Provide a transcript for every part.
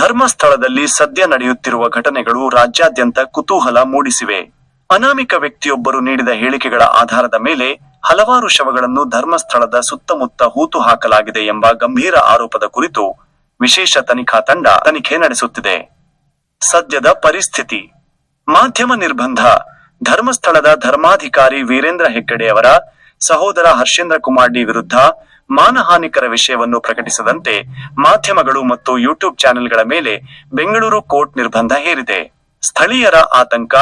ಧರ್ಮಸ್ಥಳದಲ್ಲಿ ಸದ್ಯ ನಡೆಯುತ್ತಿರುವ ಘಟನೆಗಳು ರಾಜ್ಯಾದ್ಯಂತ ಕುತೂಹಲ ಮೂಡಿಸಿವೆ. ಅನಾಮಿಕ ವ್ಯಕ್ತಿಯೊಬ್ಬರು ನೀಡಿದ ಹೇಳಿಕೆಗಳ ಆಧಾರದ ಮೇಲೆ ಹಲವಾರು ಶವಗಳನ್ನು ಧರ್ಮಸ್ಥಳದ ಸುತ್ತಮುತ್ತ ಹೂತು ಹಾಕಲಾಗಿದೆ ಎಂಬ ಗಂಭೀರ ಆರೋಪದ ಕುರಿತು ವಿಶೇಷ ತನಿಖಾ ತಂಡ ತನಿಖೆ ನಡೆಸುತ್ತಿದೆ. ಸದ್ಯದ ಪರಿಸ್ಥಿತಿ. ಮಾಧ್ಯಮ ನಿರ್ಬಂಧ. ಧರ್ಮಸ್ಥಳದ ಧರ್ಮಾಧಿಕಾರಿ ವೀರೇಂದ್ರ ಹೆಗ್ಗಡೆ ಅವರ ಸಹೋದರ ಹರ್ಷೇಂದ್ರ ಕುಮಾರ್ ಡಿ ವಿರುದ್ಧ ಮಾನಹಾನಿಕರ ವಿಷಯವನ್ನು ಪ್ರಕಟಿಸದಂತೆ ಮಾಧ್ಯಮಗಳು ಮತ್ತು ಯೂಟ್ಯೂಬ್ ಚಾನೆಲ್ಗಳ ಮೇಲೆ ಬೆಂಗಳೂರು ಕೋರ್ಟ್ ನಿರ್ಬಂಧ ಹೇರಿದೆ. ಸ್ಥಳೀಯರ ಆತಂಕ,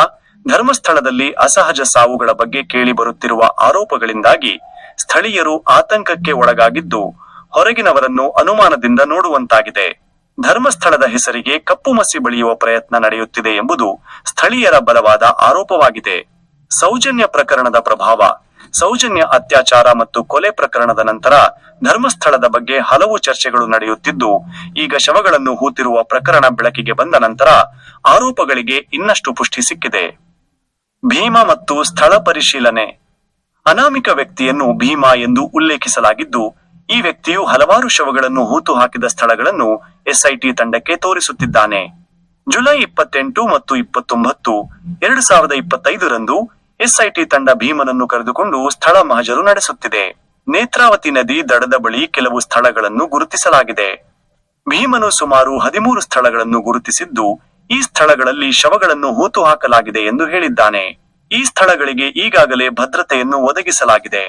ಧರ್ಮಸ್ಥಳದಲ್ಲಿ ಅಸಹಜ ಸಾವುಗಳ ಬಗ್ಗೆ ಕೇಳಿ ಬರುತ್ತಿರುವ ಆರೋಪಗಳಿಂದಾಗಿ ಸ್ಥಳೀಯರು ಆತಂಕಕ್ಕೆ ಒಳಗಾಗಿದ್ದು, ಹೊರಗಿನವರನ್ನು ಅನುಮಾನದಿಂದ ನೋಡುವಂತಾಗಿದೆ. ಧರ್ಮಸ್ಥಳದ ಹೆಸರಿಗೆ ಕಪ್ಪು ಮಸಿ ಬಳಿಯುವ ಪ್ರಯತ್ನ ನಡೆಯುತ್ತಿದೆ ಎಂಬುದು ಸ್ಥಳೀಯರ ಬಲವಾದ ಆರೋಪವಾಗಿದೆ. ಸೌಜನ್ಯ ಪ್ರಕರಣದ ಪ್ರಭಾವ ಸೌಜನ್ಯ ಅತ್ಯಾಚಾರ ಮತ್ತು ಕೊಲೆ ಪ್ರಕರಣದ ನಂತರ ಧರ್ಮಸ್ಥಳದ ಬಗ್ಗೆ ಹಲವು ಚರ್ಚೆಗಳು ನಡೆಯುತ್ತಿದ್ದು, ಈಗ ಶವಗಳನ್ನು ಹೂತಿರುವ ಪ್ರಕರಣ ಬೆಳಕಿಗೆ ಬಂದ ನಂತರ ಆರೋಪಗಳಿಗೆ ಇನ್ನಷ್ಟು ಪುಷ್ಟಿ ಸಿಕ್ಕಿದೆ. ಭೀಮ ಮತ್ತು ಸ್ಥಳ ಪರಿಶೀಲನೆ. ಅನಾಮಿಕ ವ್ಯಕ್ತಿಯನ್ನು ಭೀಮಾ ಎಂದು ಉಲ್ಲೇಖಿಸಲಾಗಿದ್ದು, ಈ ವ್ಯಕ್ತಿಯು ಹಲವಾರು ಶವಗಳನ್ನು ಹೂತು ಹಾಕಿದ ಸ್ಥಳಗಳನ್ನು ಎಸ್ಐಟಿ ತಂಡಕ್ಕೆ ತೋರಿಸುತ್ತಿದ್ದಾನೆ. ಜುಲೈ ಇಪ್ಪತ್ತೆಂಟು ಮತ್ತು ಇಪ್ಪತ್ತೊಂಬತ್ತು, ಎರಡು ಸಾವಿರದ ಇಪ್ಪತ್ತೈದರಂದು ಎಸ್ಐಟಿ ತಂಡ ಭೀಮನನ್ನು ಕರೆದುಕೊಂಡು ಸ್ಥಳ ಮಹಜರು ನಡೆಸುತ್ತಿದೆ. ನೇತ್ರಾವತಿ ನದಿ ದಡದ ಬಳಿ ಕೆಲವು ಸ್ಥಳಗಳನ್ನು ಗುರುತಿಸಲಾಗಿದೆ. ಭೀಮನು ಸುಮಾರು ಹದಿಮೂರು ಸ್ಥಳಗಳನ್ನು ಗುರುತಿಸಿದ್ದು, ಈ ಸ್ಥಳಗಳಲ್ಲಿ ಶವಗಳನ್ನು ಹೂತು ಹಾಕಲಾಗಿದೆ ಎಂದು ಹೇಳಿದ್ದಾನೆ. ಈ ಸ್ಥಳಗಳಿಗೆ ಈಗಾಗಲೇ ಭದ್ರತೆಯನ್ನು ಒದಗಿಸಲಾಗಿದೆ.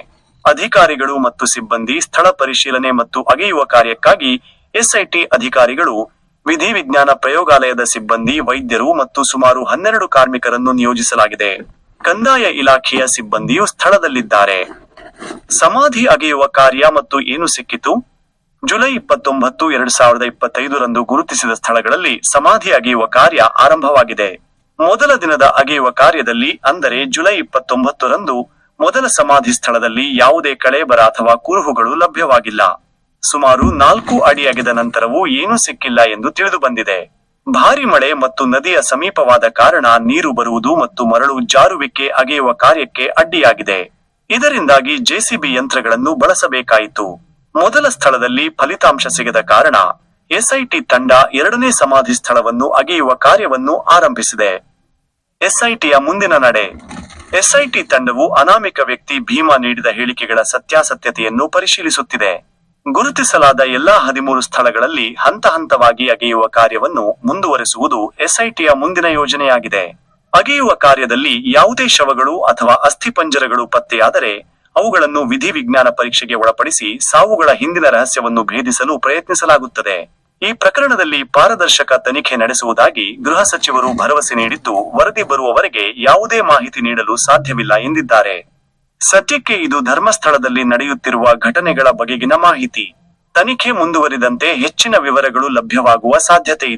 ಅಧಿಕಾರಿಗಳು ಮತ್ತು ಸಿಬ್ಬಂದಿ ಸ್ಥಳ ಪರಿಶೀಲನೆ ಮತ್ತು ಅಗೆಯುವ ಕಾರ್ಯಕ್ಕಾಗಿ ಎಸ್ಐಟಿ ಅಧಿಕಾರಿಗಳು, ವಿಧಿವಿಜ್ಞಾನ ಪ್ರಯೋಗಾಲಯದ ಸಿಬ್ಬಂದಿ, ವೈದ್ಯರು ಮತ್ತು ಸುಮಾರು ಹನ್ನೆರಡು ಕಾರ್ಮಿಕರನ್ನು ನಿಯೋಜಿಸಲಾಗಿದೆ. ಕಂದಾಯ ಇಲಾಖೆಯ ಸಿಬ್ಬಂದಿಯು ಸ್ಥಳದಲ್ಲಿದ್ದಾರೆ. ಸಮಾಧಿ ಅಗೆಯುವ ಕಾರ್ಯ ಮತ್ತು ಏನು ಸಿಕ್ಕಿತು? ಜುಲೈ ಇಪ್ಪತ್ತೊಂಬತ್ತು, ಎರಡ್ ಸಾವಿರದ ಇಪ್ಪತ್ತೈದರಂದು ಗುರುತಿಸಿದ ಸ್ಥಳಗಳಲ್ಲಿ ಸಮಾಧಿ ಅಗೆಯುವ ಕಾರ್ಯ ಆರಂಭವಾಗಿದೆ. ಮೊದಲ ದಿನದ ಅಗೆಯುವ ಕಾರ್ಯದಲ್ಲಿ, ಅಂದರೆ ಜುಲೈ ಇಪ್ಪತ್ತೊಂಬತ್ತರಂದು, ಮೊದಲ ಸಮಾಧಿ ಸ್ಥಳದಲ್ಲಿ ಯಾವುದೇ ಕಳೇಬರ ಅಥವಾ ಕುರುಹುಗಳು ಲಭ್ಯವಾಗಿಲ್ಲ. ಸುಮಾರು ನಾಲ್ಕು ಅಡಿ ಅಗೆದ ನಂತರವೂ ಏನೂ ಸಿಕ್ಕಿಲ್ಲ ಎಂದು ತಿಳಿದು ಬಂದಿದೆ ಭಾರಿ ಮಳೆ ಮತ್ತು ನದಿಯ ಸಮೀಪವಾದ ಕಾರಣ ನೀರು ಬರುವುದು ಮತ್ತು ಮರಳು ಜಾರುವಿಕೆ ಅಗೆಯುವ ಕಾರ್ಯಕ್ಕೆ ಅಡ್ಡಿಯಾಗಿದೆ. ಇದರಿಂದಾಗಿ ಜೆಸಿಬಿ ಯಂತ್ರಗಳನ್ನು ಬಳಸಬೇಕಾಯಿತು. ಮೊದಲ ಸ್ಥಳದಲ್ಲಿ ಫಲಿತಾಂಶ ಸಿಗದ ಕಾರಣ ಎಸ್ಐಟಿ ತಂಡ ಎರಡನೇ ಸಮಾಧಿ ಸ್ಥಳವನ್ನು ಅಗೆಯುವ ಕಾರ್ಯವನ್ನು ಆರಂಭಿಸಿದೆ. ಎಸ್ಐಟಿಯ ಮುಂದಿನ ನಡೆ. ಎಸ್ಐಟಿ ತಂಡವು ಅನಾಮಿಕ ವ್ಯಕ್ತಿ ಭೀಮಾ ನೀಡಿದ ಹೇಳಿಕೆಗಳ ಸತ್ಯಾಸತ್ಯತೆಯನ್ನು ಪರಿಶೀಲಿಸುತ್ತಿದೆ. ಗುರುತಿಸಲಾದ ಎಲ್ಲಾ ಹದಿಮೂರು ಸ್ಥಳಗಳಲ್ಲಿ ಹಂತ ಹಂತವಾಗಿ ಅಗೆಯುವ ಕಾರ್ಯವನ್ನು ಮುಂದುವರೆಸುವುದು ಎಸ್ಐಟಿಯ ಮುಂದಿನ ಯೋಜನೆಯಾಗಿದೆ. ಅಗೆಯುವ ಕಾರ್ಯದಲ್ಲಿ ಯಾವುದೇ ಶವಗಳು ಅಥವಾ ಅಸ್ಥಿಪಂಜರಗಳು ಪತ್ತೆಯಾದರೆ, ಅವುಗಳನ್ನು ವಿಧಿವಿಜ್ಞಾನ ಪರೀಕ್ಷೆಗೆ ಒಳಪಡಿಸಿ ಸಾವುಗಳ ಹಿಂದಿನ ರಹಸ್ಯವನ್ನು ಭೇದಿಸಲು ಪ್ರಯತ್ನಿಸಲಾಗುತ್ತದೆ. ಈ ಪ್ರಕರಣದಲ್ಲಿ ಪಾರದರ್ಶಕ ತನಿಖೆ ನಡೆಸುವುದಾಗಿ ಗೃಹ ಸಚಿವರು ಭರವಸೆ ನೀಡಿದ್ದು, ವರದಿ ಬರುವವರೆಗೆ ಯಾವುದೇ ಮಾಹಿತಿ ನೀಡಲು ಸಾಧ್ಯವಿಲ್ಲ ಎಂದಿದ್ದಾರೆ. ಸದ್ಯಕ್ಕೆ ಇದು ಧರ್ಮಸ್ಥಳದಲ್ಲಿ ನಡೆಯುತ್ತಿರುವ ಘಟನೆಗಳ ಬಗೆಗಿನ ಮಾಹಿತಿ. ತನಿಖೆ ಮುಂದುವರಿದಂತೆ ಹೆಚ್ಚಿನ ವಿವರಗಳು ಲಭ್ಯವಾಗುವ ಸಾಧ್ಯತೆ